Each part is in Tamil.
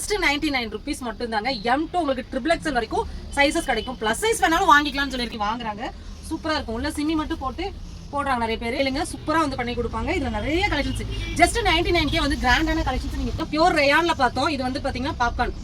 ஜஸ்ட் நைன்டி நைன் ருபீஸ் மட்டும் தாங்க எம் டூ உங்களுக்கு ட்ரிபிள் எக்ஸல் வரைக்கும் சைஸஸ் கிடைக்கும். ப்ளஸ் சைஸ் வேணாலும் வாங்கிக்கலாம்னு சொல்லி வாங்குறாங்க. சூப்பரா இருக்கும். உள்ள சிம்மி மட்டும் போட்டு போடுறாங்க நிறைய பேர். இல்லைங்க சூப்பரா வந்து பண்ணி கொடுப்பாங்க. இதுல நிறைய கலெக்ஷன்ஸ் ஜஸ்ட் நைன்டி நைன்கே வந்து கிராண்டான கலெக்ஷன்ஸ் நீங்க பியூர் ரேயான்ல பார்த்தோம். இது வந்து பாத்தீங்கன்னா பாப்கார்ன்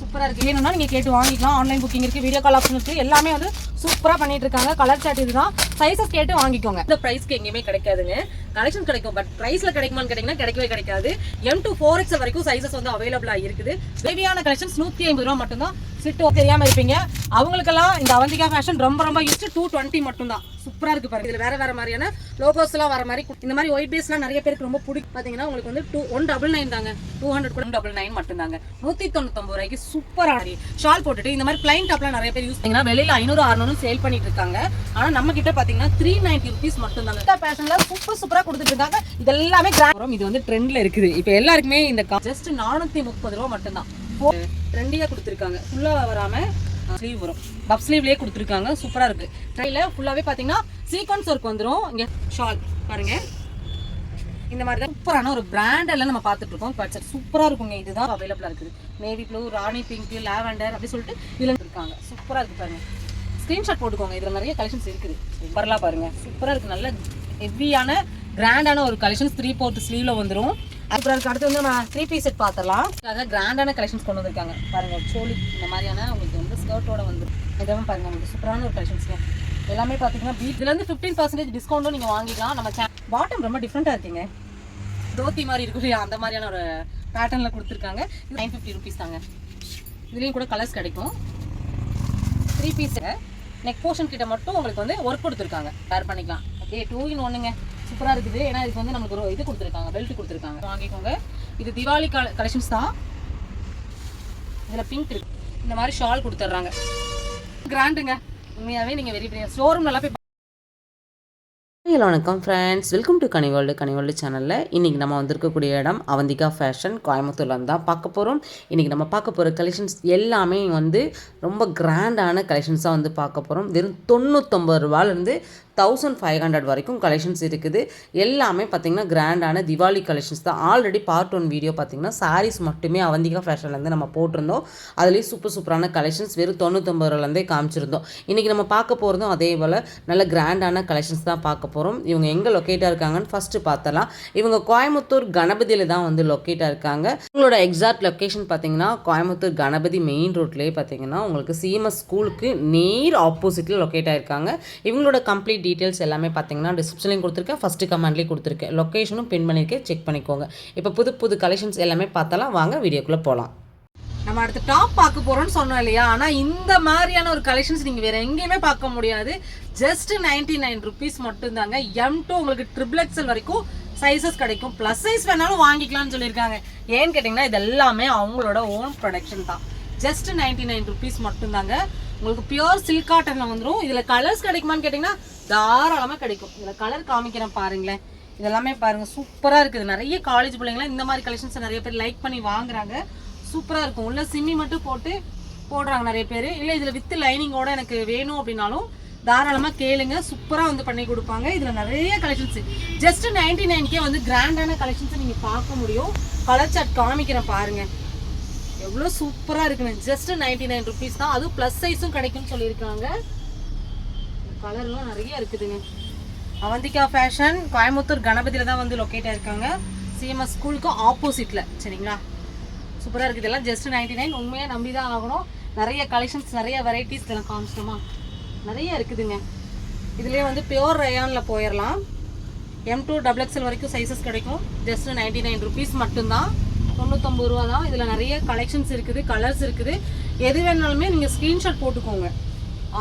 சூப்பராக இருக்கு. வேணும்னா நீங்கள் கேட்டு வாங்கிக்கலாம். ஆன்லைன் புக்கிங் இருக்குது வீடியோ கால் ஆப்ஷன் இருக்குது எல்லாமே வந்து சூப்பராக பண்ணிட்டு இருக்காங்க. கலர் சாட் இதுதான். சைஸஸ் கேட்டு வாங்கிக்கோங்க. இந்த ப்ரைஸ்க்கு எங்கேயுமே கிடைக்காதுங்க. கலெக்ஷன் கிடைக்கும். பட் ப்ரைஸில் கிடைக்குமான்னு கேட்டிங்கன்னா கிடைக்கவே கிடைக்காது. எம் டு ஃபோர் எக்ஸ் வரைக்கும் சைஸஸ் வந்து அவைலபிளாக இருக்குது. பேபியான கலெக்ஷன்ஸ் நூற்றி ஐம்பது ரூபா மட்டும்தான். சிட்டு தெரியாமல் இருப்பீங்க. அவங்களுக்கெல்லாம் இந்த அவந்திகா ஃபேஷன் ரொம்ப ரொம்ப யூஸ்ட் டூ டுவெண்ட்டி மட்டும் தான் இருக்குது இருக்கு பாருங்க. வேறு வேறு மாதிரியான லோகோஸ்லாம் வர மாதிரி இந்த மாதிரி ஒயிட் பேஸ்லாம் நிறைய பேருக்கு ரொம்ப பிடிக்கும். பார்த்தீங்கன்னா உங்களுக்கு வந்து டூ ஒன் டபுள் நைன் தாங்க. டூ ஹண்ட்ரட் கூட டபுள் நைன் மட்டும் நூற்றி தொண்ணூத்தொம்பது ரூபாய்க்கு சூப்பரான ஷால் போட்டுட்டு இந்த மாதிரி பிளைன் டாப்லாம் நிறைய பேர் யூஸ் பண்ணீங்கன்னா வெளியில ஐநூறு அறுநூறு சேல் பண்ணிட்டு இருக்காங்க. ஆனால் நம்ம கிட்ட பார்த்தீங்கன்னா த்ரீ நைன்டி ருபீஸ் மட்டும் தாங்க பேஷனில் சூப்பர் சூப்பராக கொடுத்துட்டு இருக்காங்க. இது எல்லாமே கிராம் இது வந்து ட்ரெண்டில் இருக்குது. இப்போ எல்லாருக்குமே இந்த ஜஸ்ட் நானூற்றி முப்பது ரூபா மட்டும்தான். ட்ரெண்டியாக கொடுத்துருக்காங்க. ஃபுல்லாக வராம ஸ்லீவ் வரும். பப் ஸ்லீவ்லேயே கொடுத்துருக்காங்க. சூப்பராக இருக்கு. ட்ரைல ஃபுல்லாவே பார்த்தீங்கன்னா சீக்வன்ஸ் ஒர்க் வந்துரும். இங்கே ஷால் பாருங்க. இந்த மாதிரி தான் சூப்பரான ஒரு பிராண்ட் எல்லாம் நம்ம பார்த்துட்டு இருக்கோம். பட் சூப்பரா இருக்குங்க. இதுதான் அவைலபிளா இருக்குது. Navy blue rani pink lavender அப்படின்னு சொல்லிட்டு இதுல இருக்காங்க. சூப்பரா இருக்கு பாருங்க. ஸ்கிரீன்ஷாட் போட்டுக்கோங்க. இதுல நிறைய கலெக்ஷன்ஸ் இருக்குது. சூப்பர்லாம் பாருங்க. சூப்பரா இருக்கு. நல்ல ஹெவியான கிராண்டான ஒரு கலெக்ஷன்ஸ் த்ரீ போர்த் ஸ்லீவ்ல வந்துடும் அப்புறம் அதுக்கு அடுத்து வந்து நம்ம த்ரீ பீஸ் செட் பார்த்துடலாம். அதான் கிராண்டான கலெக்ஷன்ஸ் கொண்டு வந்திருக்காங்க. பாருங்க சோலி இந்த மாதிரியான உங்களுக்கு வந்து ஸ்கர்ட்டோட வந்து இதெல்லாம் பாருங்க. உங்களுக்கு சூப்பரான ஒரு கலெக்ஷன்ஸ் எல்லாமே பார்த்தீங்கன்னா பீட் இதுல இருந்து ஃபிஃப்டீன் பர்சன்டேஜ் டிஸ்கவுண்ட்டும் நீங்கள் வாங்கிக்கலாம். நம்ம பாட்டம் ரொம்ப டிஃப்ரெண்ட்டாக இருக்குங்க. தோத்தி மாதிரி இருக்கும் இல்லையா? அந்த மாதிரியான ஒரு பேட்டர்னில் கொடுத்துருக்காங்க. இது நைன் ஃபிஃப்டி ருபீஸ் தாங்க. இதுலேயும் கூட கலர்ஸ் கிடைக்கும். த்ரீ பீஸில் நெக் போர்ஷன் கிட்ட மட்டும் உங்களுக்கு வந்து ஒர்க் கொடுத்துருக்காங்க. வேர் பண்ணிக்கலாம். அப்படியே டூ இன் ஒன்றுங்க சூப்பராக இருக்குது. ஏன்னா இதுக்கு வந்து நமக்கு ஒரு இது கொடுத்துருக்காங்க. பெல்ட் கொடுத்துருக்காங்க. வாங்கிக்கோங்க. இது திவாலி கலெக்ஷன்ஸ் தான். இதில் பிங்க் இருக்கு. இந்த மாதிரி ஷால் கொடுத்துட்றாங்க கிராண்டுங்க உண்மையாகவே நீங்கள் வெரி பெரிய ஷோரூம்லாம் போய் ஹலோ வணக்கம் friends welcome to Kaniworld Kaniworld சேனலில் இன்றைக்கி நம்ம வந்திருக்கக்கூடிய இடம் அவந்திகா ஃபேஷன் கோயம்புத்தூர்ல தான் பார்க்க போகிறோம் இன்றைக்கி நம்ம பார்க்க போகிற கலெக்ஷன்ஸ் எல்லாமே வந்து ரொம்ப கிராண்டான கலெக்ஷன்ஸாக வந்து பார்க்க போகிறோம் வெறும் தொண்ணூத்தொம்பது ரூபாலேருந்து தௌசண்ட் ஃபைவ் ஹண்ட்ரட் வரைக்கும் கலெக்ஷன்ஸ் இருக்குது. எல்லாமே பார்த்திங்கன்னா கிராண்டான திவாலி கலெக்ஷன்ஸ் தான். ஆல்ரெடி பார்ட் ஒன் வீடியோ பார்த்திங்கன்னா சாரீஸ் மட்டுமே அவந்திகா ஃபேஷன்லேருந்து நம்ம போட்டிருந்தோம். அதுலேயும் சூப்பர் சூப்பரான கலெக்ஷன்ஸ் வெறும் தொண்ணூத்தொம்பது ரூபாலேருந்தே காமிச்சிருந்தோம். இன்றைக்கி நம்ம பார்க்க போகிறதும் அதே போல் நல்ல கிராண்டான கலெக்ஷன்ஸ் தான் பார்க்க போகிறோம் இவங்க எங்கே லொக்கேட்டாக இருக்காங்கன்னு ஃபஸ்ட்டு பார்த்தலாம் இவங்க கோயம்புத்தூர் கணபதியில் தான் வந்து லொக்கேட்டாக இருக்காங்க. உங்களோட எக்ஸாக்ட் லொக்கேஷன் பார்த்தீங்கன்னா கோயம்புத்தூர் கணபதி மெயின் ரோட்லேயே பார்த்தீங்கன்னா உங்களுக்கு சிஎம்எஸ் ஸ்கூலுக்கு நேர் ஆப்போசிட்டில் லொக்கேட் ஆகிருக்காங்க இவங்களோட கம்ப்ளீட் டீட்டெயில்ஸ் எல்லாமே பார்த்தீங்கன்னா டிஸ்கிரிப்ஷன்லையும் கொடுத்துருக்கேன். ஃபஸ்ட்டு கமெண்ட்லேயும் கொடுத்துருக்கேன். லொக்கேஷனும் பின் பண்ணியிருக்கேன் செக் பண்ணிக்கோங்க. இப்போ புது புது கலெக்ஷன்ஸ் எல்லாமே பார்த்தாலாம் வாங்க வீடியோக்குள்ளே போகலாம் நம்ம அடுத்து டாப் பார்க்க போகிறோம்னு சொன்னோம் இல்லையா? ஆனால் இந்த மாதிரியான ஒரு கலெக்ஷன்ஸ் நீங்கள் வேற எங்கேயுமே பார்க்க முடியாது. ஜஸ்ட் நைன்டி நைன் ருபீஸ் மட்டும்தாங்க. எம் டூ உங்களுக்கு ட்ரிபிள் எக்ஸல் வரைக்கும் சைஸஸ் கிடைக்கும். ப்ளஸ் சைஸ் வேணாலும் வாங்கிக்கலாம்னு சொல்லியிருக்காங்க. ஏன்னு கேட்டிங்கன்னா இது எல்லாமே அவங்களோட ஓன் ப்ரொடக்ஷன் தான். ஜஸ்ட் நைன்டி நைன் ருபீஸ் மட்டும்தாங்க. உங்களுக்கு பியூர் சில்க் காட்டனில் வந்துடும் இதில் கலர்ஸ் கிடைக்குமான்னு கேட்டிங்கன்னா தாராளமா கிடைக்கும். இதுல கலர் காமிக்கிறேன் பாருங்களேன். இதெல்லாமே பாருங்க சூப்பரா இருக்குது. நிறைய காலேஜ் பிள்ளைங்களாம் இந்த மாதிரி கலெக்ஷன்ஸ் நிறைய பேர் லைக் பண்ணி வாங்குறாங்க. சூப்பரா இருக்கும். உள்ள சிம்மி மட்டும் போட்டு போடுறாங்க நிறைய பேர். இல்லை இதுல வித் லைனிங்கோட எனக்கு வேணும் அப்படின்னாலும் தாராளமாக கேளுங்க. சூப்பராக வந்து பண்ணி கொடுப்பாங்க. இதில் நிறைய கலெக்ஷன்ஸ் ஜஸ்ட் நைன்டி நைன்கே வந்து கிராண்டான கலெக்ஷன்ஸை நீங்கள் பார்க்க முடியும். கலர் சார்ட் காமிக்கிறேன் பாருங்க. எவ்வளோ சூப்பராக இருக்குன்னு. ஜஸ்ட் நைன்டி நைன் ருபீஸ் தான் அதுவும் ப்ளஸ் சைஸும் கிடைக்கும்னு சொல்லியிருக்காங்க. கலர்லாம் நிறைய இருக்குதுங்க. அவந்திகா ஃபேஷன் கோயம்புத்தூர் கணபதியில் தான் வந்து லொக்கேட் இருக்காங்க சிஎம்எஸ் ஸ்கூலுக்கு ஆப்போசிட்டில் சரிங்களா? சூப்பராக இருக்குது. இதெல்லாம் ஜஸ்ட் நைன்டி நைன் உண்மையாக நம்பி தான் ஆகணும். நிறைய கலெக்ஷன்ஸ் நிறைய வெரைட்டிஸ் இதெல்லாம் காமிச்சிட்டோமா? நிறைய இருக்குதுங்க. இதுலேயே வந்து பியோர் ரயானில் போயிடலாம் எம் டூ டபுள் எக்ஸ்எல் வரைக்கும் சைஸஸ் கிடைக்கும். ஜஸ்ட் நைன்டி நைன் ருபீஸ் மட்டும்தான். தொண்ணூத்தொம்பது ரூபா தான். இதில் நிறைய கலெக்ஷன்ஸ் இருக்குது கலர்ஸ் இருக்குது. எது வேணாலுமே நீங்கள் ஸ்க்ரீன்ஷாட் போட்டுக்கோங்க.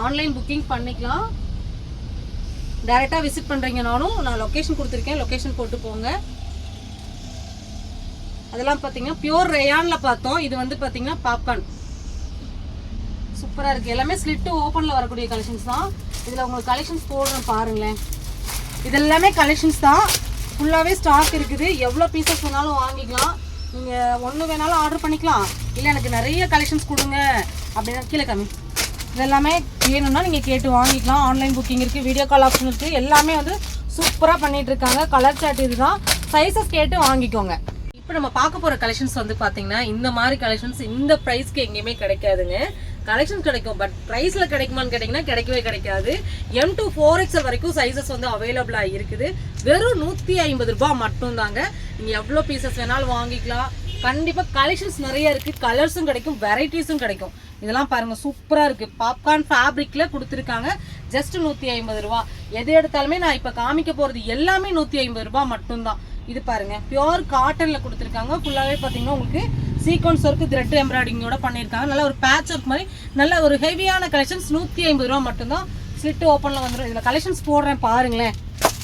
ஆன்லைன் புக்கிங் பண்ணிக்கலாம். டைரெக்டாக விசிட் பண்ணுறீங்கனாலும் நான் லொக்கேஷன் கொடுத்துருக்கேன். லொக்கேஷன் போட்டு போங்க. அதெல்லாம் பார்த்தீங்கன்னா பியூர் ரேயானில் பார்த்தோம். இது வந்து பார்த்தீங்கன்னா பாப்கார்ன் சூப்பராக இருக்குது எல்லாமே ஸ்லிட்டு ஓப்பனில் வரக்கூடிய கலெக்ஷன்ஸ் தான். இதில் உங்களுக்கு கலெக்ஷன்ஸ் போடுறேன் பாருங்களேன். இதெல்லாமே கலெக்ஷன்ஸ் தான். ஃபுல்லாகவே ஸ்டாக் இருக்குது. எவ்வளோ பீசஸ் வேணாலும் வாங்கிக்கலாம். நீங்கள் ஒன்று வேணாலும் ஆர்டர் பண்ணிக்கலாம். இல்லை எனக்கு நிறைய கலெக்ஷன்ஸ் கொடுங்க. அப்படின்னா கீழே கம்மி இதெல்லாமே வேணும்னா நீங்கள் கேட்டு வாங்கிக்கலாம். ஆன்லைன் புக்கிங் இருக்குது வீடியோ கால் ஆப்ஷன் இருக்குது எல்லாமே வந்து சூப்பராக பண்ணிட்டு இருக்காங்க. கலர் சாட் இதுதான். சைஸஸ் கேட்டு வாங்கிக்கோங்க. இப்போ நம்ம பார்க்க போகிற கலெக்ஷன்ஸ் வந்து பார்த்தீங்கன்னா இந்த மாதிரி கலெக்ஷன்ஸ் இந்த ப்ரைஸ்க்கு எங்கேயுமே கிடைக்காதுங்க. கலெக்ஷன் கிடைக்கும் பட் ப்ரைஸில் கிடைக்குமான்னு கேட்டிங்கன்னா கிடைக்கவே கிடைக்காது. எம் டூ ஃபோர் எக்ஸல் வரைக்கும் சைஸஸ் வந்து அவைலபிளாக இருக்குது. வெறும் நூற்றி ஐம்பது ரூபாய் மட்டும்தாங்க. நீங்கள் எவ்வளோ பீசஸ் வேணாலும் வாங்கிக்கலாம். கண்டிப்பாக கலெக்ஷன்ஸ் நிறைய இருக்குது கலர்ஸும் கிடைக்கும் வெரைட்டிஸும் கிடைக்கும். இதெல்லாம் பாருங்க சூப்பரா இருக்கு. பாப்கார்ன் ஃபேப்ரிக்ல கொடுத்துருக்காங்க. ஜஸ்ட் நூத்தி ஐம்பது ரூபா. எது எடுத்தாலுமே நான் இப்ப காமிக்க போறது எல்லாமே நூத்தி ஐம்பது ரூபா மட்டும்தான். இது பாருங்க பியோர் காட்டன்ல கொடுத்துருக்காங்க. ஃபுல்லாவே பாத்தீங்கன்னா உங்களுக்கு சீக்வன்ஸ் ஒர்க்கு த்ரெட் எம்ப்ராய்டிங்கோட பண்ணியிருக்காங்க. நல்ல ஒரு பேட்ச் ஒர்க் மாதிரி நல்ல ஒரு ஹெவியான கலெக்ஷன்ஸ் நூற்றி ஐம்பது ரூபா மட்டும்தான். ஸ்லிட் ஓப்பனில் வந்துடும் இதில் கலெக்ஷன்ஸ் போடுறேன் பாருங்களேன்.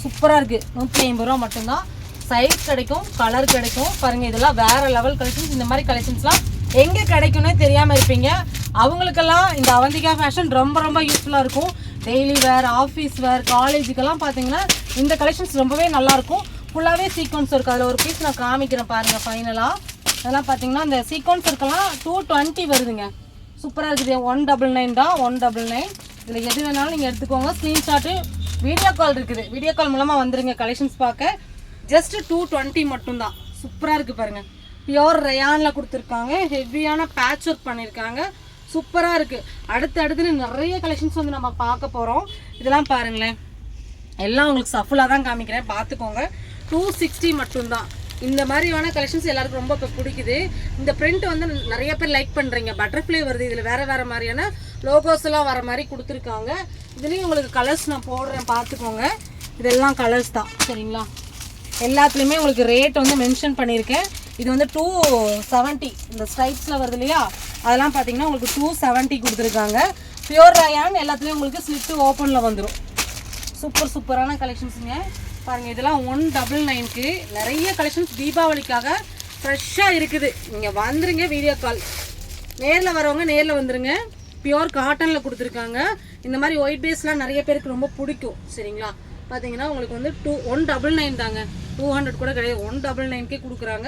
சூப்பராக இருக்குது நூற்றி ஐம்பது ரூபா மட்டும்தான். சைஸ் கிடைக்கும் கலர் கிடைக்கும். பாருங்க இதெல்லாம் வேறு லெவல் கலெக்ஷன்ஸ் இந்த மாதிரி கலெக்ஷன்ஸ்லாம் எங்கே கிடைக்கும்னே தெரியாமல் இருப்பீங்க. அவங்களுக்கெல்லாம் இந்த அவந்திகா ஃபேஷன் ரொம்ப ரொம்ப யூஸ்ஃபுல்லாக இருக்கும். டெய்லி வேர் ஆஃபீஸ் வேர் காலேஜுக்கெல்லாம் பார்த்தீங்கன்னா இந்த கலெக்ஷன்ஸ் ரொம்பவே நல்லாயிருக்கும் ஃபுல்லாகவே சீக்வன்ஸ் இருக்குது அதில் ஒரு பீஸ் நான் காமிக்கிறேன் பாருங்கள் ஃபைனலாக அதெல்லாம் பார்த்தீங்கன்னா இந்த சீக்வன்ஸ் இருக்கலாம். டூ டுவெண்ட்டி வருதுங்க. சூப்பராக இருக்குது. ஒன் டபுள் நைன் தான். ஒன் டபுள் நைன் இதில் எது வேணாலும் நீங்கள் எடுத்துக்கோங்க. ஸ்க்ரீன்ஷாட்டு வீடியோ கால் இருக்குது. வீடியோ கால் மூலமாக வந்துடுங்க கலெக்ஷன்ஸ் பார்க்க. ஜஸ்ட்டு டூ டுவெண்ட்டி மட்டும்தான். சூப்பராக இருக்குது பாருங்கள் பியோர் ரயானில் கொடுத்துருக்காங்க. ஹெவியான பேட்ச் ஒர்க் பண்ணியிருக்காங்க சூப்பராக இருக்குது அடுத்து அடுத்துன்னு நிறைய கலெக்ஷன்ஸ் வந்து நம்ம பார்க்க போகிறோம் இதெல்லாம் பாருங்களேன். எல்லாம் உங்களுக்கு சஃபுல்லாக தான் காமிக்கிறேன். பார்த்துக்கோங்க. டூ சிக்ஸ்டி மட்டும்தான். இந்த மாதிரியான கலெக்ஷன்ஸ் எல்லாருக்கும் ரொம்ப இப்போ பிடிக்குது. இந்த பிரிண்ட் வந்து நிறைய பேர் லைக் பண்ணுறீங்க பட்டர்ஃப்ளை வருது. இதில் வேறு வேறு மாதிரியான லோகோஸ்லாம் வர மாதிரி கொடுத்துருக்காங்க. இதுலேயும் உங்களுக்கு கலர்ஸ் நான் போடுறேன். பார்த்துக்கோங்க. இதெல்லாம் கலர்ஸ் தான். சரிங்களா? எல்லாத்துலேயுமே உங்களுக்கு ரேட் வந்து மென்ஷன் பண்ணியிருக்கேன். இது வந்து டூ செவன்ட்டி இந்த ஸ்ட்ரைப்ஸில் வருது இல்லையா? அதெல்லாம் பார்த்தீங்கன்னா உங்களுக்கு டூ செவன்ட்டி கொடுத்துருக்காங்க. பியூர் ரயான் எல்லாத்துலேயும் உங்களுக்கு ஸ்லிட்டு ஓப்பனில் வந்துடும் சூப்பர் சூப்பரான கலெக்ஷன்ஸுங்க பாருங்கள் இதெல்லாம் ஒன் டபுள் நைன்க்கு நிறைய கலெக்ஷன்ஸ் தீபாவளிக்காக ஃப்ரெஷ்ஷாக இருக்குது. நீங்கள் வந்துருங்க வீடியோ கால் நேரில் வரவங்க நேரில் வந்துருங்க. பியோர் காட்டனில் கொடுத்துருக்காங்க. இந்த மாதிரி ஒயிட் பேஸ்லாம் நிறைய பேருக்கு ரொம்ப பிடிக்கும். சரிங்களா? பார்த்தீங்கன்னா உங்களுக்கு வந்து டூ ஒன் டபுள் நைன் தாங்க. டூ ஹண்ட்ரட் கூட கிடையாது. ஒன் டபுள் நைன்க்கே கொடுக்குறாங்க.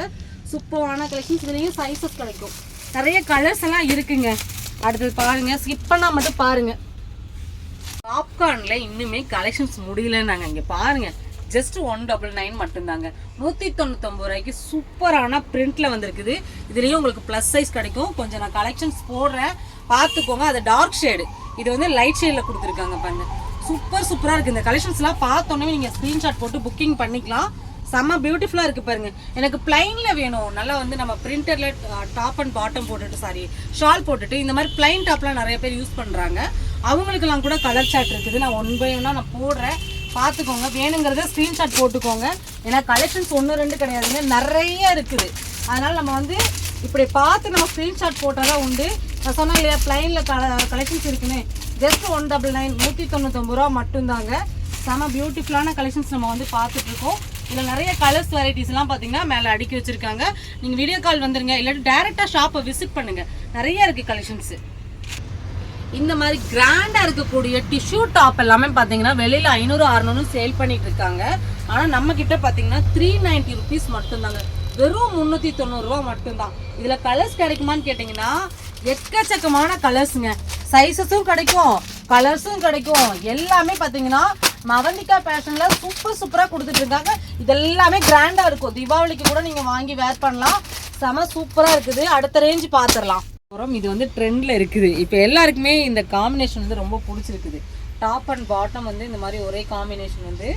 சூப்பரான கலெக்ஷன்ஸ் இதுலேயும் சைஸஸ் கிடைக்கும். நிறைய கலர்ஸ் எல்லாம் இருக்குங்க. அடுத்தது பாருங்க. ஸ்கிப் பண்ணால் மட்டும் பாருங்கள் பாப்கார்னில் இன்னுமே கலெக்ஷன்ஸ் முடியலன்னாங்க. இங்கே பாருங்க. ஜஸ்ட் ஒன் டபுள் நைன் மட்டும்தாங்க. நூற்றி தொண்ணூத்தொம்பது ரூபாய்க்கு சூப்பரான பிரிண்ட்ல வந்திருக்குது. இதுலேயும் உங்களுக்கு ப்ளஸ் சைஸ் கிடைக்கும். கொஞ்சம் நான் கலெக்ஷன்ஸ் போடுறேன். பார்த்துக்கோங்க. அது டார்க் ஷேடு இது வந்து லைட் ஷேடில் கொடுத்துருக்காங்க பாருங்க. சூப்பர் சூப்பராக இருக்குது இந்த கலெக்ஷன்ஸ்லாம் பார்த்தோன்னே நீங்கள் ஸ்க்ரீன்ஷாட் போட்டு புக்கிங் பண்ணிக்கலாம். செம்ம பியூட்டிஃபுல்லாக இருக்குது பாருங்க. எனக்கு பிளைனில் வேணும். நல்லா வந்து நம்ம பிரிண்டரில் டாப் அண்ட் பாட்டம் போட்டுட்டு சாரி ஷால் போட்டுட்டு இந்த மாதிரி பிளைன் டாப்லாம் நிறைய பேர் யூஸ் பண்ணுறாங்க அவங்களுக்கெல்லாம் கூட கலர் சாட் இருக்குது. நான் ஒன் பை ஒன்னாக நான் போடுறேன். பார்த்துக்கோங்க. வேணுங்கிறத ஸ்க்ரீன்ஷாட் போட்டுக்கோங்க. ஏன்னா கலெக்ஷன்ஸ் ஒன்று ரெண்டு கிடையாதுங்க. நிறைய இருக்குது. அதனால் நம்ம வந்து இப்படி பார்த்து நம்ம ஸ்க்ரீன்ஷாட் போட்டால் தான் உண்டு. நான் சொன்னேன் இல்லையா பிளைனில் கல கலெக்ஷன்ஸ் இருக்குன்னு. ஜஸ்ட் ஒன் டபுள் நைன் நூற்றி தொண்ணூத்தொம்பது ரூபா மட்டும்தாங்க. செம பியூட்டிஃபுல்லான கலெக்ஷன்ஸ் நம்ம வந்து பார்த்துட்ருக்கோம் இதில் நிறைய கலர்ஸ் வெரைட்டிஸ்லாம் பார்த்தீங்கன்னா மேலே அடுக்கி வச்சுருக்காங்க. நீங்கள் வீடியோ கால் வந்துருங்க. இல்லாட்டி டேரெக்டாக ஷாப்பை விசிட் பண்ணுங்கள் நிறைய இருக்குது கலெக்ஷன்ஸு இந்த மாதிரி கிராண்டாக இருக்கக்கூடிய டிஷ்யூ டாப் எல்லாமே பார்த்தீங்கன்னா வெளியில் ஐநூறு அறநூறு சேல் பண்ணிட்டு இருக்காங்க. ஆனால் நம்ம கிட்ட பார்த்தீங்கன்னா த்ரீ நைன்டி ருபீஸ் மட்டும்தாங்க. வெறும் முந்நூற்றி தொண்ணூறுரூவா மட்டும்தான். இதில் கலர்ஸ் கிடைக்குமான்னு கேட்டிங்கன்னா எக்கச்சக்கமான கலர்ஸுங்க சைஸஸும் கிடைக்கும். கலர்ஸும் கிடைக்கும். எல்லாமே பார்த்தீங்கன்னா மவந்திக்காய் பேஷனில் சூப்பர் சூப்பராக கொடுத்துட்ருக்காங்க இதெல்லாமே கிராண்டாக இருக்கும். தீபாவளிக்கு கூட நீங்கள் வாங்கி வேர் பண்ணலாம். செம சூப்பராக இருக்குது. அடுத்த ரேஞ்ச் பார்த்துடலாம் அப்புறம் இது வந்து ட்ரெண்டில் இருக்குது. இப்போ எல்லாருக்குமே இந்த காம்பினேஷன் வந்து ரொம்ப பிடிச்சிருக்குது. டாப் அண்ட் பாட்டம் வந்து இந்த மாதிரி ஒரே காம்பினேஷன் வந்து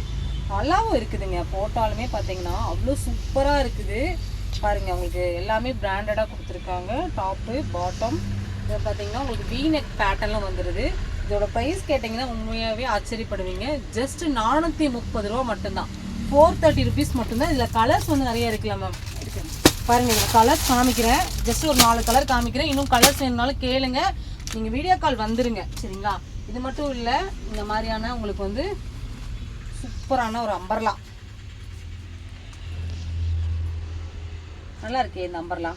நல்லாவும் இருக்குதுங்க. போட்டாலுமே பார்த்தீங்கன்னா அவ்வளோ சூப்பராக இருக்குது. பாருங்கள் உங்களுக்கு எல்லாமே பிராண்டடாக கொடுத்துருக்காங்க. டாப்பு பாட்டம் இது பார்த்தீங்கன்னா உங்களுக்கு வீ நெக் பேட்டர்ன்லாம் வந்துடுது இதோட ப்ரைஸ் கேட்டிங்கன்னா உண்மையாகவே ஆச்சரியப்படுவீங்க. ஜஸ்ட் நானூற்றி முப்பது ரூபா மட்டும்தான். ஃபோர் தேர்ட்டி ருபீஸ் மட்டும்தான். இதில் கலர்ஸ் வந்து நிறைய இருக்குல்ல மேம் பாருங்க இதில் கலர்ஸ் காமிக்கிறேன். ஜஸ்ட் ஒரு நாலு கலர் காமிக்கிறேன். இன்னும் கலர்ஸ் வேணுனாலும் கேளுங்க. நீங்கள் வீடியோ கால் வந்துருங்க. சரிங்களா? இது மட்டும் இல்லை இந்த மாதிரியான உங்களுக்கு வந்து சூப்பரான ஒரு அம்பர்லா நல்லா இருக்கே இந்த அம்பர்லா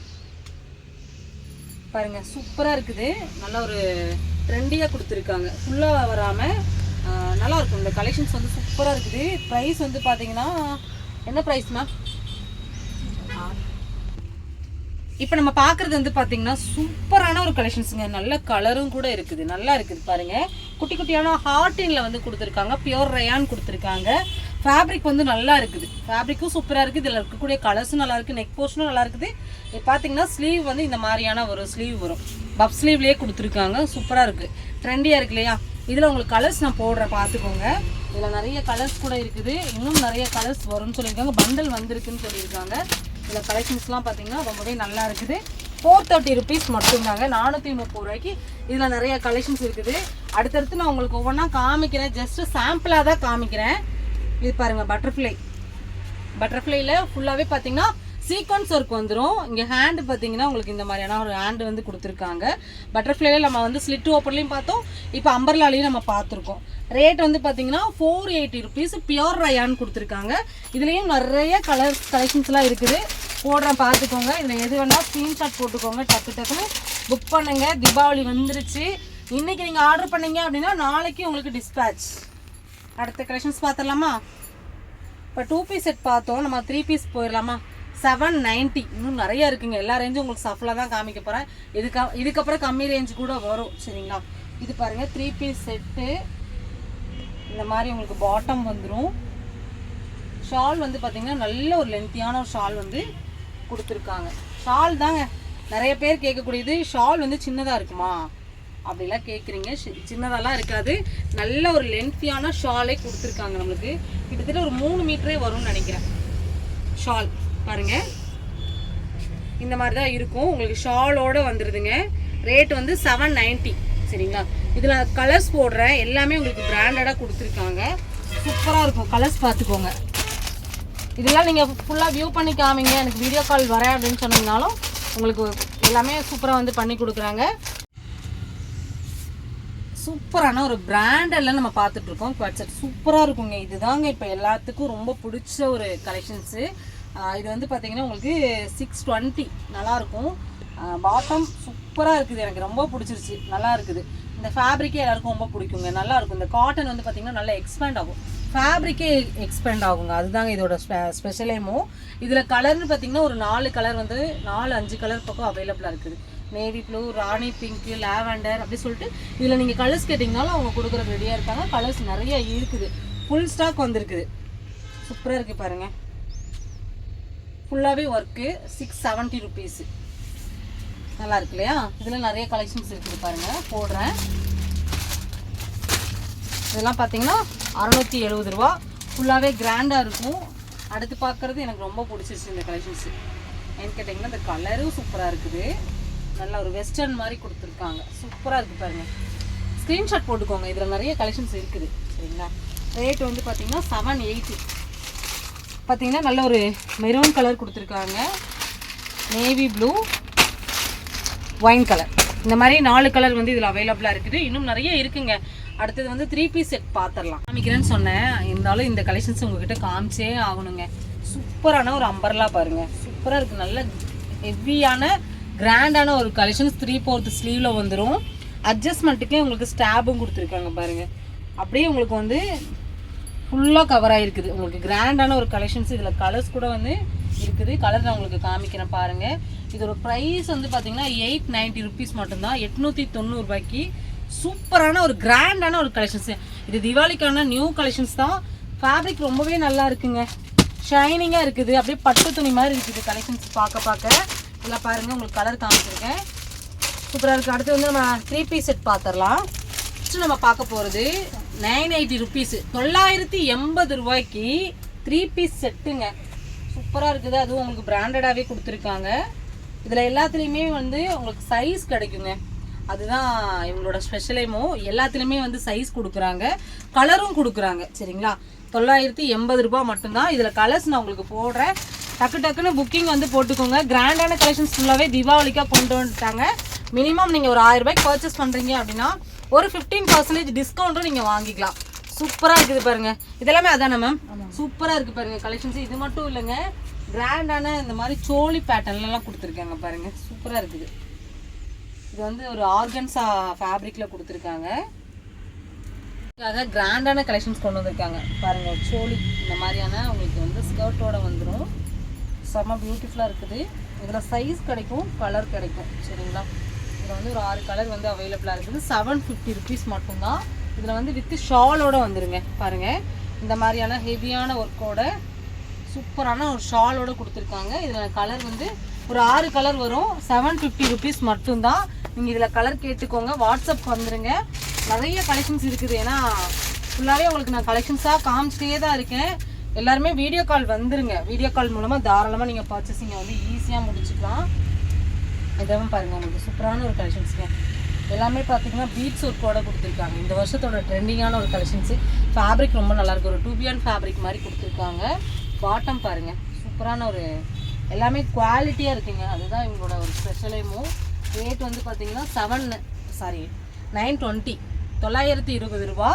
பாருங்க சூப்பராக இருக்குது. நல்ல ஒரு ட்ரெண்டியாக கொடுத்துருக்காங்க. ஃபுல்லாக வராமல் நல்லா இருக்கும். இந்த கலெக்ஷன்ஸ் வந்து சூப்பராக இருக்குது. ப்ரைஸ் வந்து பார்த்தீங்கன்னா என்ன ப்ரைஸ் மேம் இப்போ நம்ம பார்க்குறது வந்து பார்த்தீங்கன்னா சூப்பரான ஒரு கலெக்ஷன்ஸுங்க நல்ல கலரும் கூட இருக்குது. நல்லா இருக்குது பாருங்கள் குட்டி குட்டியான ஹார்டின்ல வந்து கொடுத்துருக்காங்க. பியோர் ரயான் கொடுத்துருக்காங்க. ஃபேப்ரிக் வந்து நல்லா இருக்குது. ஃபேப்ரிக்கும் சூப்பராக இருக்குது. இதில் இருக்கக்கூடிய கலர்ஸும் நல்லா இருக்குது நெக் போர்ஷனும் நல்லா இருக்குது. பார்த்தீங்கன்னா ஸ்லீவ் வந்து இந்த மாதிரியான ஒரு ஸ்லீவ் வரும். பப் ஸ்லீவ்லேயே கொடுத்துருக்காங்க. சூப்பராக இருக்குது ட்ரெண்டியாக இருக்கு இல்லையா? இதில் உங்களுக்கு கலர்ஸ் நான் போடுறேன் பார்த்துக்கோங்க இதில் நிறைய கலர்ஸ் கூட இருக்குது. இன்னும் நிறைய கலர்ஸ் வரும்னு சொல்லியிருக்காங்க. பண்டல் வந்திருக்குன்னு சொல்லியிருக்காங்க. இதில் கலெக்ஷன்ஸ்லாம் பார்த்தீங்கன்னா ரொம்பவே நல்லா இருக்குது. ஃபோர் தேர்ட்டி ருபீஸ் மட்டும்தாங்க. நானூற்றி முப்பது ரூபாய்க்கு இதில் நிறைய கலெக்ஷன்ஸ் இருக்குது. அடுத்தடுத்து நான் உங்களுக்கு ஒவ்வொன்றா காமிக்கிறேன். ஜஸ்ட்டு சாம்பிளாக தான் காமிக்கிறேன். இது பாருங்கள் பட்டர்ஃப்ளை பட்டர்ஃப்ளையில் ஃபுல்லாகவே பார்த்தீங்கன்னா சீக்வன்ஸ் ஒர்க் வந்துடும் இங்கே ஹேண்டு பார்த்தீங்கன்னா உங்களுக்கு இந்த மாதிரியான ஒரு ஹேண்டு வந்து கொடுத்துருக்காங்க. பட்டர்ஃப்ளைல நம்ம வந்து ஸ்லிட் ஓப்பன்லையும் பார்த்தோம். இப்போ அம்பர்லாலையும் நம்ம பார்த்துருக்கோம். ரேட் வந்து பார்த்தீங்கன்னா four eighty rupees pure rayon கொடுத்துருக்காங்க. இதுலேயும் நிறைய கலர் கலெக்ஷன்ஸ்லாம் இருக்குது. போடுறேன் பார்த்துக்கோங்க. இதில் எது வேணால் ஸ்க்ரீன்ஷாட் போட்டுக்கோங்க டக்கு டக்குன்னு. புக் பண்ணுங்க. தீபாவளி வந்துருச்சு. இன்னைக்கு நீங்கள் ஆர்டர் பண்ணீங்க அப்படின்னா நாளைக்கு உங்களுக்கு டிஸ்பேட்ச் அடுத்த கலெக்ஷன்ஸ் பார்த்துடலாமா? இப்போ டூ பீஸ் செட் பார்த்தோம். நம்ம த்ரீ பீஸ் போயிடலாமா? செவன் நைன்ட்டி இன்னும் நிறைய இருக்குங்க. எல்லா ரேஞ்சும் உங்களுக்கு சஃபில் தான் காமிக்க போகிறேன் இதுக்கு இதுக்கப்புறம் கம்மி ரேஞ்ச் கூட வரும். சரிங்களா? இது பாருங்கள் த்ரீ பீஸ் செட்டு இந்த மாதிரி உங்களுக்கு பாட்டம் வந்துடும் ஷால் வந்து பார்த்திங்கன்னா நல்ல ஒரு லென்த்தியான ஒரு ஷால் வந்து கொடுத்துருக்காங்க. ஷால் தாங்க. நிறைய பேர் கேட்கக்கூடியது ஷால் வந்து சின்னதாக இருக்குமா? அப்படிலாம் கேட்குறீங்க. சின்னதெல்லாம் இருக்காது. நல்ல ஒரு லென்த்தியான ஷாலே கொடுத்துருக்காங்க நம்மளுக்கு. கிட்டத்தட்ட ஒரு மூணு மீட்டரே வரும்னு நினைக்கிறேன். ஷால் பாருங்க. இந்த மாதிரி தான் இருக்கும். உங்களுக்கு ஷாலோட வந்துடுதுங்க ரேட் வந்து செவன் நைன்ட்டி சரிங்களா? இதில் கலர்ஸ் போடுறேன். எல்லாமே உங்களுக்கு பிராண்டடாக கொடுத்துருக்காங்க. சூப்பராக இருக்கும். கலர்ஸ் பார்த்துக்கோங்க. இதெல்லாம் நீங்கள் ஃபுல்லாக வியூ பண்ணி காமிங்க எனக்கு வீடியோ கால் வரேன் அப்படின்னு சொன்னீங்கனாலும் உங்களுக்கு எல்லாமே சூப்பராக வந்து பண்ணி கொடுக்குறாங்க. சூப்பரான ஒரு பிராண்டெல்லாம் நம்ம பார்த்துட்ருக்கோம் குவாட்ஸ்அப் சூப்பராக இருக்குங்க. இதுதாங்க இப்போ எல்லாத்துக்கும் ரொம்ப பிடிச்ச ஒரு கலெக்ஷன்ஸு இது வந்து பார்த்தீங்கன்னா உங்களுக்கு சிக்ஸ் டுவெண்ட்டி நல்லாயிருக்கும் பாட்டம் சூப்பராக இருக்குது. எனக்கு ரொம்ப பிடிச்சிருச்சு. நல்லா இருக்குது. இந்த ஃபேப்ரிக்கே எல்லாருக்கும் ரொம்ப பிடிக்குங்க. நல்லா இருக்கும். இந்த காட்டன் வந்து பார்த்தீங்கன்னா நல்லா எக்ஸ்பேண்ட் ஆகும். ஃபேப்ரிக்கே எக்ஸ்பேண்ட் ஆகுங்க. அதுதாங்க இதோட ஸ்பெ ஸ்பெஷலேமோ இதில் கலர்னு பார்த்தீங்கன்னா ஒரு நாலு கலர் வந்து நாலு அஞ்சு கலர் பக்கம் அவைலபிளாக இருக்குது. Navy blue rani pink lavender அப்படி சொல்லிட்டு இதில் நீங்கள் கலர்ஸ் கேட்டிங்கனாலும் அவங்க கொடுக்குற ரெடியாக இருக்காங்க. கலர்ஸ் நிறைய இருக்குது. ஃபுல் ஸ்டாக் வந்திருக்குது. சூப்பராக இருக்குது பாருங்கள் ஃபுல்லாகவே ஒர்க்கு சிக்ஸ் செவன்ட்டி ருபீஸு நல்லா இருக்கு இல்லையா? இதில் நிறைய கலெக்ஷன்ஸ் இருக்குது பாருங்கள் போடுறேன். இதெல்லாம் பார்த்தீங்கன்னா அறநூற்றி எழுபது ரூபா. ஃபுல்லாகவே கிராண்டாக இருக்கும். அடுத்து பார்க்குறது எனக்கு ரொம்ப பிடிச்சிருச்சு இந்த கலெக்ஷன்ஸு ஏன்னு கேட்டிங்கன்னா இந்த கலரும் சூப்பராக இருக்குது. நல்லா ஒரு வெஸ்டர்ன் மாதிரி கொடுத்துருக்காங்க. சூப்பராக இருக்குது பாருங்கள் ஸ்க்ரீன்ஷாட் போட்டுக்கோங்க. இதில் நிறைய கலெக்ஷன்ஸ் இருக்குது. சரிங்களா? ரேட் வந்து பார்த்தீங்கன்னா செவன் எயிட்டி பார்த்தீங்கன்னா நல்ல ஒரு மெரூன் கலர் கொடுத்துருக்காங்க. நேவி ப்ளூ ஒயின் கலர் இந்த மாதிரி நாலு கலர் வந்து இதில் அவைலபிளாக இருக்குது. இன்னும் நிறைய இருக்குங்க. அடுத்தது வந்து த்ரீ பீஸ் செட் பார்த்துடலாம் காமிக்கிறேன்னு சொன்னேன். இருந்தாலும் இந்த கலெக்ஷன்ஸ் உங்ககிட்ட காமிச்சே ஆகணுங்க. சூப்பரான ஒரு அம்பர்லா பாருங்கள் சூப்பராக இருக்குது நல்ல ஹெவியான கிராண்டான ஒரு கலெக்ஷன்ஸ் த்ரீ ஃபோர்த் ஸ்லீவில் வந்துடும் அட்ஜஸ்ட்மெண்ட்டுக்கே உங்களுக்கு ஸ்டாபும் கொடுத்துருக்காங்க பாருங்கள் அப்படியே உங்களுக்கு வந்து ஃபுல்லாக கவர் ஆகிருக்குது உங்களுக்கு கிராண்டான ஒரு கலெக்ஷன்ஸ் இதில் கலர்ஸ் கூட வந்து இருக்குது. கலர் நான் உங்களுக்கு காமிக்கிறேன் பாருங்கள் இதோட ப்ரைஸ் வந்து பார்த்தீங்கன்னா எயிட் நைன்ட்டி ருபீஸ் மட்டும்தான். எட்நூற்றி தொண்ணூறுபாய்க்கு சூப்பரான ஒரு கிராண்டான ஒரு கலெக்ஷன்ஸ் இது திவாலிக்கான நியூ கலெக்ஷன்ஸ் தான். ஃபேப்ரிக் ரொம்பவே நல்லா இருக்குங்க. ஷைனிங்காக இருக்குது. அப்படியே பட்டு துணி மாதிரி இருக்குது கலெக்ஷன்ஸ் பார்க்க பார்க்க. இதில் பாருங்கள் உங்களுக்கு கலர் காமிச்சிருக்கேன். சூப்பராக இருக்குது அடுத்து வந்து நம்ம த்ரீ பீஸ் செட் பார்த்துடலாம். ஃபஸ்ட்டு நம்ம பார்க்க போகிறது நைன் எயிட்டி ருபீஸு. தொள்ளாயிரத்தி எண்பது ரூபாய்க்கு த்ரீ பீஸ் செட்டுங்க. சூப்பராக இருக்குது. அதுவும் உங்களுக்கு பிராண்டடாகவே கொடுத்துருக்காங்க. இதில் எல்லாத்துலேயுமே வந்து உங்களுக்கு சைஸ் கிடைக்குங்க. அதுதான் இவங்களோட ஸ்பெஷலேமோ எல்லாத்துலேயுமே வந்து சைஸ் கொடுக்குறாங்க. கலரும் கொடுக்குறாங்க. சரிங்களா? தொள்ளாயிரத்தி எண்பது ரூபாய் மட்டும்தான். இதில் கலர்ஸ் நான் உங்களுக்கு போடுறேன். டக்கு டக்குன்னு புக்கிங் வந்து போட்டுக்கோங்க. கிராண்டான கலெக்ஷன்ஸ் ஃபுல்லாகவே தீபாவளிக்காக கொண்டு வந்துட்டாங்க. மினிமம் நீங்கள் ஒரு ஆயிரம் ரூபாய்க்கு பர்ச்சேஸ் பண்ணுறீங்க அப்படின்னா ஒரு ஃபிஃப்டீன் பர்சன்டேஜ் டிஸ்கவுண்ட்டும் நீங்கள் வாங்கிக்கலாம். சூப்பராக இருக்குது பாருங்க. இதெல்லாமே அதானே மேம் சூப்பராக இருக்குது பாருங்க கலெக்ஷன்ஸ் இது மட்டும் இல்லைங்க கிராண்டான இந்த மாதிரி சோழி பேட்டர்ன்லாம் கொடுத்துருக்காங்க பாருங்க. சூப்பராக இருக்குது. இது வந்து ஒரு ஆர்கன்ஸா ஃபேப்ரிக்கில் கொடுத்துருக்காங்க. இதுக்காக கிராண்டான கலெக்ஷன்ஸ் கொண்டு வந்திருக்காங்க. பாருங்க சோழி இந்த மாதிரியான உங்களுக்கு வந்து ஸ்கர்ட்டோட வந்துடும் செம்ம பியூட்டிஃபுல்லாக இருக்குது. இதில் சைஸ் கிடைக்கும் கலர் கிடைக்கும். சரிங்களா? இதில் வந்து ஒரு ஆறு கலர் வந்து அவைலபிளாக இருக்குது. செவன் ஃபிஃப்டி ருபீஸ் மட்டும்தான். இதில் வந்து வித்து ஷாலோட வந்துருங்க. பாருங்கள் இந்த மாதிரியான ஹெவியான ஒர்க்கோட சூப்பரான ஒரு ஷாலோட கொடுத்துருக்காங்க. இதில் கலர் வந்து ஒரு ஆறு கலர் வரும். செவன் ஃபிஃப்டி ருபீஸ் மட்டும்தான். நீங்கள் இதில் கலர் கேட்டுக்கோங்க. வாட்ஸ்அப் வந்துருங்க. நிறைய கலெக்ஷன்ஸ் இருக்குது. ஏன்னா ஃபுல்லாகவே உங்களுக்கு நான் கலெக்ஷன்ஸாக காமிச்சிட்டே தான் இருக்கேன். எல்லாருமே வீடியோ கால் வந்துருங்க. வீடியோ கால் மூலமாக தாராளமாக நீங்கள் பர்ச்சேசிங்கை வந்து ஈஸியாக முடிச்சுக்கலாம். இதெல்லாம் பாருங்கள் உங்களுக்கு சூப்பரான ஒரு கலெக்ஷன்ஸுங்க எல்லாமே பார்த்தீங்கன்னா பீட்ஸ் ஒர்க்கோட கொடுத்துருக்காங்க. இந்த வருஷத்தோட ட்ரெண்டிங்கான ஒரு கலெக்ஷன்ஸு ஃபேப்ரிக் ரொம்ப நல்லாயிருக்கு ஒரு டூபியான் ஃபேப்ரிக் மாதிரி கொடுத்துருக்காங்க. பாட்டம் பாருங்கள் சூப்பரான ஒரு எல்லாமே குவாலிட்டியாக இருக்குங்க. அதுதான் இவங்களோட ஒரு ஸ்பெஷலேமும் ரேட் வந்து பார்த்தீங்கன்னா செவன் சாரி நைன் டுவெண்ட்டி தொள்ளாயிரத்தி இருபது ரூபா.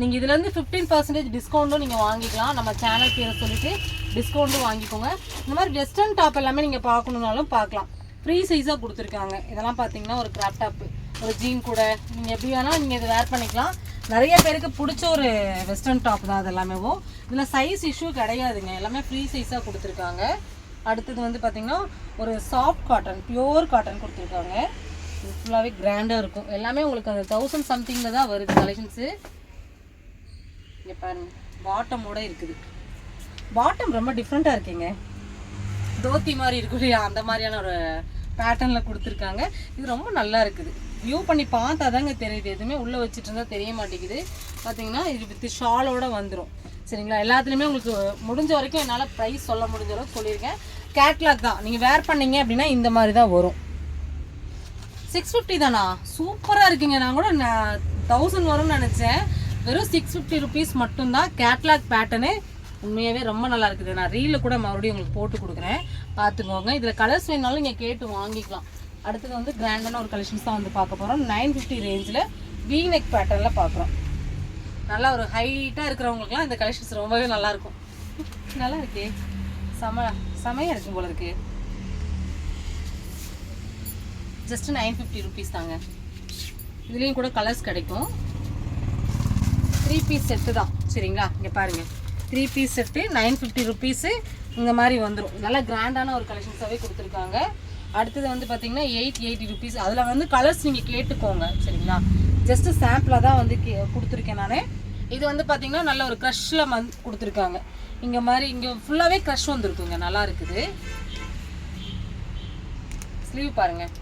நீங்கள் இதுலேருந்து ஃபிஃப்டீன் பர்சன்டேஜ் டிஸ்கவுண்ட்டும் நீங்கள் வாங்கிக்கலாம். நம்ம சேனல் பேரை சொல்லிவிட்டு டிஸ்கவுண்ட்டும் வாங்கிக்கோங்க. இந்த மாதிரி வெஸ்டர்ன் டாப் எல்லாமே நீங்கள் பார்க்கணுன்னாலும் பார்க்கலாம் ஃப்ரீ சைஸாக கொடுத்துருக்காங்க. இதெல்லாம் பார்த்தீங்கன்னா ஒரு கிராப் டாப்பு ஒரு ஜீன் கூட. நீங்கள் எப்படி வேணால் நீங்கள் இதை வேர் பண்ணிக்கலாம். நிறைய பேருக்கு பிடிச்ச ஒரு வெஸ்டர்ன் டாப் தான் அது எல்லாமே. இதில் சைஸ் இஷ்யூ கிடையாதுங்க. எல்லாமே ஃப்ரீ சைஸாக கொடுத்துருக்காங்க. அடுத்தது வந்து பார்த்தீங்கன்னா ஒரு சாஃப்ட் காட்டன் பியோர் காட்டன் கொடுத்துருக்காங்க. இது ஃபுல்லாகவே கிராண்டாக இருக்கும். எல்லாமே உங்களுக்கு அந்த தௌசண்ட் சம்திங்கில் தான் வருது கலெக்ஷன்ஸு இங்கே பாருங்க. பாட்டமோட இருக்குது. பாட்டம் ரொம்ப டிஃப்ரெண்ட்டாக இருக்குங்க. தோத்தி மாதிரி இருக்கும் இல்லையா அந்த மாதிரியான ஒரு பேட்டர்னில் கொடுத்துருக்காங்க. இது ரொம்ப நல்லா இருக்குது. வியூ பண்ணி பார்த்தா தாங்க தெரியுது. எதுவுமே உள்ளே வச்சுட்டு இருந்தால் தெரிய மாட்டேங்குது. பார்த்தீங்கன்னா இது வித் ஷாலோட வந்துடும் சரிங்களா? எல்லாத்துலேயுமே உங்களுக்கு முடிஞ்ச வரைக்கும் என்னால் ப்ரைஸ் சொல்ல முடிஞ்ச அளவுக்கு சொல்லியிருக்கேன். கேட்லாக் தான். நீங்கள் வேர் பண்ணீங்க அப்படின்னா இந்த மாதிரி தான் வரும். சிக்ஸ் ஃபிஃப்டி தானா? சூப்பராக இருக்குங்க. நான் கூட தௌசண்ட் வரும்னு நினச்சேன். வெறும் சிக்ஸ் ஃபிஃப்டி ருபீஸ் மட்டும்தான் கேட்லாக் பேட்டர்னு உண்மையாகவே ரொம்ப நல்லா இருக்குது. நான் ரீலில் கூட மறுபடியும் உங்களுக்கு போட்டு கொடுக்குறேன். பார்த்துக்கோங்க இதில் கலர்ஸ் வேணாலும் நீங்கள் கேட்டு வாங்கிக்கலாம். அடுத்தது வந்து கிராண்டான ஒரு கலெக்ஷன்ஸ் தான் வந்து பார்க்க போகிறோம் நைன் ஃபிஃப்டி ரேஞ்சில் வீ நெக் பேட்டர்னில் பார்க்குறோம். நல்லா ஒரு ஹைட்டாக இருக்கிறவங்களுக்குலாம் இந்த கலெக்ஷன்ஸ் ரொம்பவே நல்லாயிருக்கும் நல்லா இருக்கே. செம செமையாக இருக்கும் போல இருக்கு. ஜஸ்ட் நைன் ஃபிஃப்டி ருபீஸ் தாங்க. இதுலேயும் கூட கலர்ஸ் கிடைக்கும். த்ரீ பீஸ் செட்டு தான். சரிங்களா? இங்கே பாருங்கள் three piece set nine fifty rupees இந்த மாதிரி வந்துடும் நல்லா கிராண்டான ஒரு கலெக்ஷன்ஸாகவே கொடுத்துருக்காங்க. அடுத்தது வந்து பார்த்தீங்கன்னா எயிட் எயிட்டி ருபீஸ் அதில் வந்து கலர்ஸ் நீங்கள் கேட்டுக்கோங்க சரிங்களா? ஜஸ்ட்டு சாம்பிளாக தான் வந்து கே கொடுத்துருக்கேன் நான். இது வந்து பார்த்தீங்கன்னா நல்ல ஒரு க்ரஷில் வந்து கொடுத்துருக்காங்க. இங்கே மாதிரி இங்கே ஃபுல்லாகவே க்ரஷ் வந்துருக்குங்க நல்லா இருக்குது. ஸ்லீவ் பாருங்கள்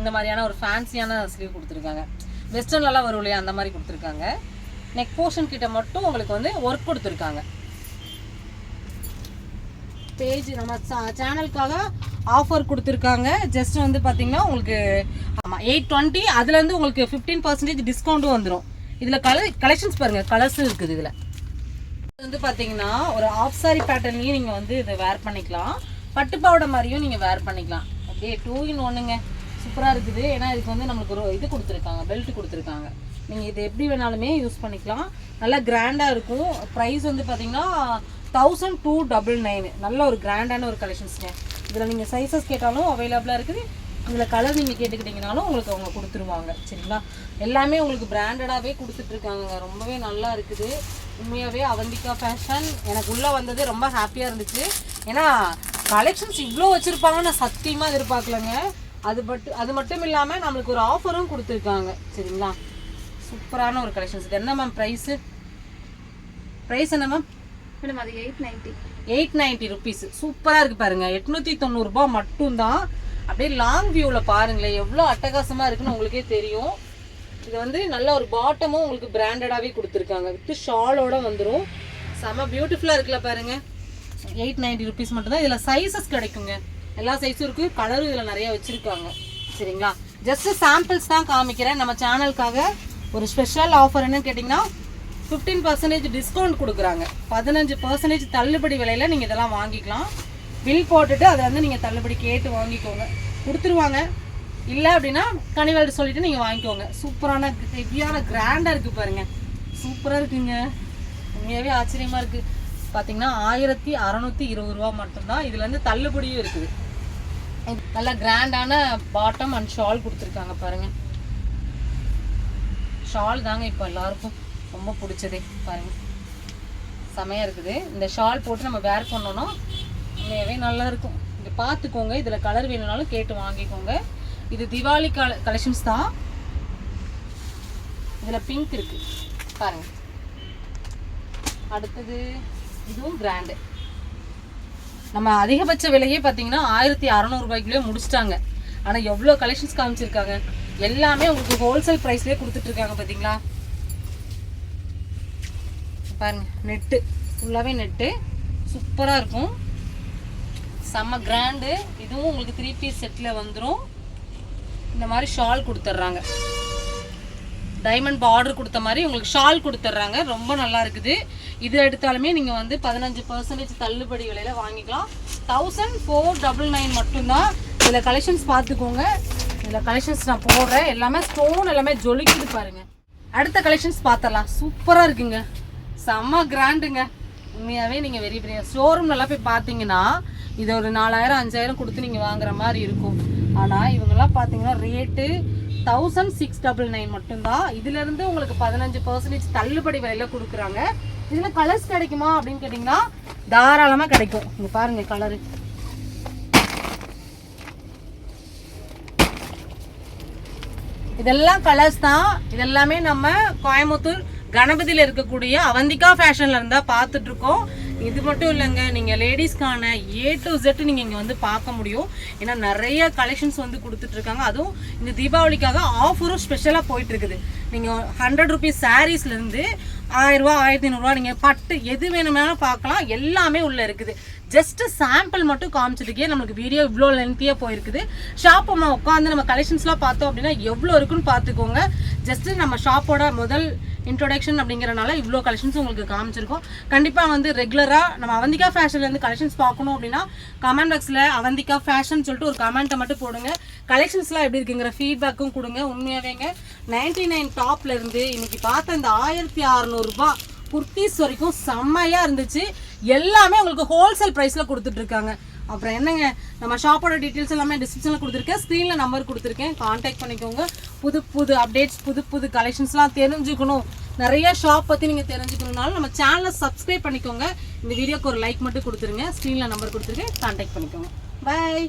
இந்த மாதிரியான ஒரு ஃபேன்சியான ஸ்லீவ் கொடுத்துருக்காங்க. வெஸ்டர்ன்லலாம் வரும் இல்லையா அந்த மாதிரி கொடுத்துருக்காங்க. நெக் போர்ஷன் கிட்ட மட்டும் உங்களுக்கு வந்து ஒர்க் கொடுத்துருக்காங்க. பேஜ் நம்ம சேனலுக்காக ஆஃபர் கொடுத்துருக்காங்க. ஜஸ்ட் வந்து பார்த்தீங்கன்னா உங்களுக்கு ஆமாம் எயிட் டுவெண்ட்டி அதுலேருந்து உங்களுக்கு ஃபிஃப்டீன் பர்சன்டேஜ் டிஸ்கவுண்ட்டும் வந்துடும் இதில் கலர் கலெக்ஷன்ஸ் பாருங்கள் கலர்ஸும் இருக்குது இதில். இது வந்து பார்த்தீங்கன்னா ஒரு ஆஃப் சாரி பேட்டர்ன்லேயும் நீங்கள் வந்து இதை வேர் பண்ணிக்கலாம். பட்டு பாவாடை மாதிரியும் நீங்கள் வேர் பண்ணிக்கலாம். அப்படியே டூ இன் ஒன்றுங்க சூப்பராக இருக்குது. ஏன்னா இதுக்கு வந்து நம்மளுக்கு ஒரு இது கொடுத்துருக்காங்க பெல்ட் கொடுத்துருக்காங்க. நீங்கள் இது எப்படி வேணாலுமே யூஸ் பண்ணிக்கலாம். நல்லா கிராண்டாக இருக்கும். ப்ரைஸ் வந்து பார்த்தீங்கன்னா தௌசண்ட் டூ டபுள் நைன் நல்ல ஒரு கிராண்டான ஒரு கலெக்ஷன்ஸ்ங்க இதில் நீங்கள் சைஸஸ் கேட்டாலும் அவைலபிளாக இருக்குது. இதில் கலர் நீங்கள் கேட்டுக்கிட்டிங்கனாலும் உங்களுக்கு அவங்க கொடுத்துருவாங்க. சரிங்களா? எல்லாமே உங்களுக்கு பிராண்டடாகவே கொடுத்துட்ருக்காங்க ரொம்பவே நல்லா இருக்குது. உண்மையாகவே அவந்திகா ஃபேஷன் எனக்கு உள்ளே வந்தது ரொம்ப ஹாப்பியாக இருந்துச்சு. ஏன்னா கலெக்ஷன்ஸ் இவ்வளோ வச்சுருப்பாங்கன்னு நான் சத்தியமாக எதிர்பார்க்கலங்க. அது பட்டு அது மட்டும் இல்லாமல் நம்மளுக்கு ஒரு ஆஃபரும் கொடுத்துருக்காங்க. சரிங்களா? சூப்பரான ஒரு கலெக்ஷன்ஸ் இது என்ன மேம் ப்ரைஸு ப்ரைஸ் என்ன மேம் மேடம் அது eight ninety eight ninety rupees சூப்பராக இருக்குது பாருங்கள் எட்நூற்றி தொண்ணூறுரூபா மட்டும்தான். அப்படியே லாங் வியூவில் பாருங்களேன். எவ்வளோ அட்டகாசமாக இருக்குன்னு உங்களுக்கே தெரியும். இது வந்து நல்ல ஒரு பாட்டமும் உங்களுக்கு பிராண்டடாகவே கொடுத்துருக்காங்க. வித் ஷாலோட வந்துடும் செம பியூட்டிஃபுல்லாக இருக்குல்ல பாருங்க. எயிட் நைன்ட்டி ருபீஸ் மட்டும்தான். இதில் சைஸஸ் கிடைக்குங்க. எல்லா சைஸும் இருக்குது கலரும் இதில் நிறைய வச்சுருக்காங்க. சரிங்களா? ஜஸ்ட் சாம்பிள்ஸ் தான் காமிக்கிறேன். நம்ம சேனலுக்காக ஒரு ஸ்பெஷல் ஆஃபர் என்னன்னு கேட்டிங்கன்னா ஃபிஃப்டீன் பர்சன்டேஜ் டிஸ்கவுண்ட் கொடுக்குறாங்க. பதினஞ்சு பர்சன்டேஜ் தள்ளுபடி விலையில் நீங்கள் இதெல்லாம் வாங்கிக்கலாம். பில் போட்டுட்டு அதை வந்து நீங்கள் தள்ளுபடி கேட்டு வாங்கிக்கோங்க. கொடுத்துருவாங்க. இல்லை அப்படின்னா கனிவாள்கிட்ட சொல்லிட்டு நீங்கள் வாங்கிக்கோங்க. சூப்பரான ஹெவியான கிராண்டாக இருக்குது பாருங்கள் சூப்பராக இருக்குங்க. உண்மையாகவே ஆச்சரியமாக இருக்குது பார்த்தீங்கன்னா ஆயிரத்தி அறநூற்றி இருபது ரூபா மட்டும்தான். இதில் வந்து தள்ளுபடியும் இருக்குது. நல்லா கிராண்டான பாட்டம் அண்ட் ஷால் கொடுத்துருக்காங்க பாருங்கள் ஷால் தாங்க இப்போ எல்லாருக்கும் ரொம்ப பிடிச்சதே பாருங்க. செமையாக இருக்குது. இந்த ஷால் போட்டு நம்ம வேர் பண்ணோன்னா உண்மையாகவே நல்லா இருக்கும். இங்கே பார்த்துக்கோங்க இதில் கலர் வேணும்னாலும் கேட்டு வாங்கிக்கோங்க. இது திவாலி கல கலெக்ஷன்ஸ் தான். இதில் பிங்க் இருக்கு. பாருங்க. அடுத்தது இதுவும் கிராண்டு நம்ம அதிகபட்ச விலையே பார்த்தீங்கன்னா ஆயிரத்தி அறநூறுபாய்க்குள்ளே முடிச்சிட்டாங்க. ஆனால் எவ்வளோ கலெக்ஷன்ஸ் காமிச்சிருக்காங்க? எல்லாமே உங்களுக்கு ஹோல்சேல் ப்ரைஸ்லேயே கொடுத்துட்ருக்காங்க பார்த்தீங்களா பாருங்க நெட்டு ஃபுல்லாகவே நெட்டு சூப்பராக இருக்கும். செம்ம கிராண்டு இதுவும் உங்களுக்கு த்ரீ பீஸ் செட்டில் வந்துடும் இந்த மாதிரி ஷால் கொடுத்துட்றாங்க. டைமண்ட் பார்டர் கொடுத்த மாதிரி உங்களுக்கு ஷால் கொடுத்துட்றாங்க. ரொம்ப நல்லா இருக்குது. இது எடுத்தாலுமே நீங்கள் வந்து பதினஞ்சு பர்சன்டேஜ் தள்ளுபடி விலையில் வாங்கிக்கலாம். தௌசண்ட் ஃபோர் டபுள் நைன் மட்டும்தான். இதில் கலெக்ஷன்ஸ் பார்த்துக்கோங்க. இதில் கலெக்ஷன்ஸ் நான் போடுறேன். எல்லாமே ஸ்டோன் எல்லாமே ஜொலிக்குது பாருங்க. அடுத்த கலெக்ஷன்ஸ் பார்த்தலாம் சூப்பராக இருக்குங்க. செம்ம கிராண்டுங்க. உண்மையாகவே நீங்கள் வெரி பெரிய ஷோரூம் நல்லா போய் பார்த்தீங்கன்னா இது ஒரு நாலாயிரம் அஞ்சாயிரம் கொடுத்து நீங்கள் வாங்குற மாதிரி இருக்கும். ஆனால் இவங்கெல்லாம் பார்த்தீங்கன்னா rate thousand six double nine மட்டும்தான். இதுலேருந்து உங்களுக்கு பதினஞ்சு பர்சன்டேஜ் தள்ளுபடி விலையில் கொடுக்குறாங்க. இதில் கலர்ஸ் கிடைக்குமா அப்படின்னு கேட்டிங்கன்னா தாராளமாக கிடைக்கும். இங்கே பாருங்கள் கலரு இதெல்லாம் கலர்ஸ் தான். இதெல்லாமே நம்ம கோயம்புத்தூர் கணபதியில் இருக்கக்கூடிய அவந்திகா ஃபேஷனில் இருந்தால் பார்த்துட்ருக்கோம். இது மட்டும் இல்லைங்க நீங்கள் லேடிஸ்க்கான ஏ டு ஜெட் நீங்கள் இங்கே வந்து பார்க்க முடியும். ஏன்னா நிறைய கலெக்ஷன்ஸ் வந்து கொடுத்துட்ருக்காங்க. அதுவும் இந்த தீபாவளிக்காக ஆஃபரும் ஸ்பெஷலாக போயிட்டு இருக்குது ஹண்ட்ரட் ருபீஸ் சாரீஸ்லேருந்து ஆயிரரூவா ஆயிரத்தி ஐநூறுரூவா நீங்கள் பட்டு எது வேணுமானாலும் பார்க்கலாம். எல்லாமே உள்ளே இருக்குது. ஜஸ்ட் சாம்பிள் மட்டும் காமிச்சிருக்கே நம்மளுக்கு வீடியோ இவ்வளோ லென்த்தியாக போயிருக்குது. ஷாப் நம்ம உட்காந்து நம்ம கலெக்ஷன்ஸ்லாம் பார்த்தோம் அப்படின்னா எவ்வளோ இருக்குன்னு பார்த்துக்கோங்க. ஜஸ்ட் நம்ம ஷாப்போட முதல் இன்ட்ரோடக்ஷன் அப்படிங்கிறனால இவ்வளோ கலெக்ஷன்ஸ் உங்களுக்கு காமிச்சிருக்கோம். கண்டிப்பாக வந்து ரெகுலராக நம்ம அவந்திகா ஃபேஷன்லேருந்து கலெக்ஷன்ஸ் பார்க்கணும் அப்படின்னா கமெண்ட் பாக்ஸில் அவந்திகா ஃபேஷன் சொல்லிட்டு ஒரு கமெண்ட்டை மட்டும் போடுங்க. கலெக்ஷன்ஸ்லாம் எப்படி இருக்குங்கிற ஃபீட்பேக்கும் கொடுங்க. உண்மையாகவேங்க நைன்டி நைன் டாப்லேருந்து இன்றைக்கி பார்த்த இந்த ஆயிரத்தி அறநூறுபா குர்த்திஸ் வரைக்கும் செம்மையாக இருந்துச்சு. எல்லாமே உங்களுக்கு ஹோல்சேல் ப்ரைஸில் கொடுத்துட்டு இருக்காங்க. அப்புறம் என்னங்க? நம்ம ஷாப்போட டீட்டெயில்ஸ் எல்லாமே டிஸ்கிரிப்ஷனில் கொடுத்துருக்கேன். ஸ்க்ரீனில் நம்பர் கொடுத்துருக்கேன். காண்டாக்ட் பண்ணிக்கோங்க. புது புது அப்டேட்ஸ் புது புது கலெக்ஷன்ஸ்லாம் தெரிஞ்சுக்கணும். நிறைய ஷாப் பற்றி நீங்கள் தெரிஞ்சுக்கணுனாலும் நம்ம சேனலை சப்ஸ்கிரைப் பண்ணிக்கோங்க. இந்த வீடியோக்கு ஒரு லைக் மட்டும் கொடுத்துருங்க. ஸ்க்ரீனில் நம்பர் கொடுத்துருக்கேன். காண்டாக்ட் பண்ணிக்கோங்க. பை